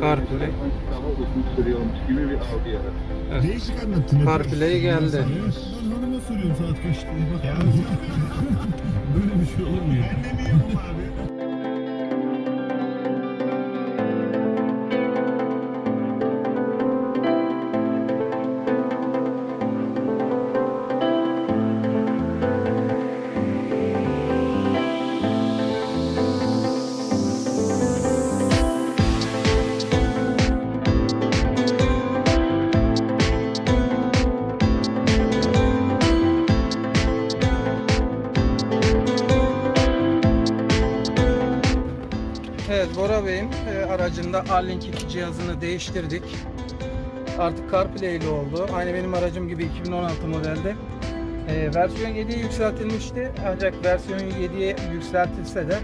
CarPlay. Daha uzun sürüyormuş gibi bir algı yaratıyor. Evet. Değişik anlattın. CarPlay geldi. Ben hanıma soruyorum saat kaç diye. Bak ya. Böyle bir şey olur mu ya? Ben demiyorum abi. Evet Bora Bey'in e, aracında Arlink 2 cihazını değiştirdik. Artık CarPlay'li oldu. Aynı benim aracım gibi 2016 modelde. E, versiyon 7'ye yükseltilmişti. Ancak versiyon 7'ye yükseltilse de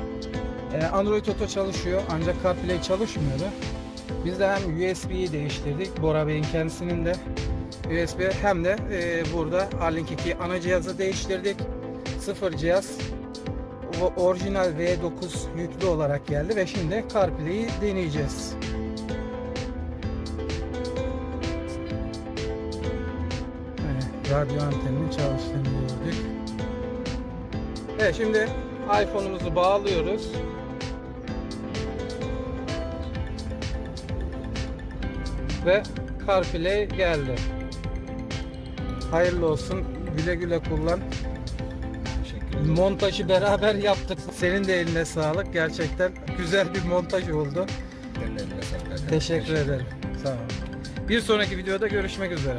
e, Android Auto çalışıyor. Ancak CarPlay çalışmıyordu. Biz de hem USB'yi değiştirdik. Bora Bey'in kendisinin de USB hem de e, burada Arlink 2 ana cihazı değiştirdik. Sıfır cihaz orijinal V9 yüklü olarak geldi ve şimdi CarPlay'i deneyeceğiz. Evet, radyo anteninin çalıştığını gördük. Evet şimdi iPhone'umuzu bağlıyoruz. Ve CarPlay geldi. Hayırlı olsun. Güle güle kullan. Montajı beraber yaptık. Senin de eline sağlık. Gerçekten güzel bir montaj oldu. Teşekkür ederim. Sağ ol. Bir sonraki videoda görüşmek üzere.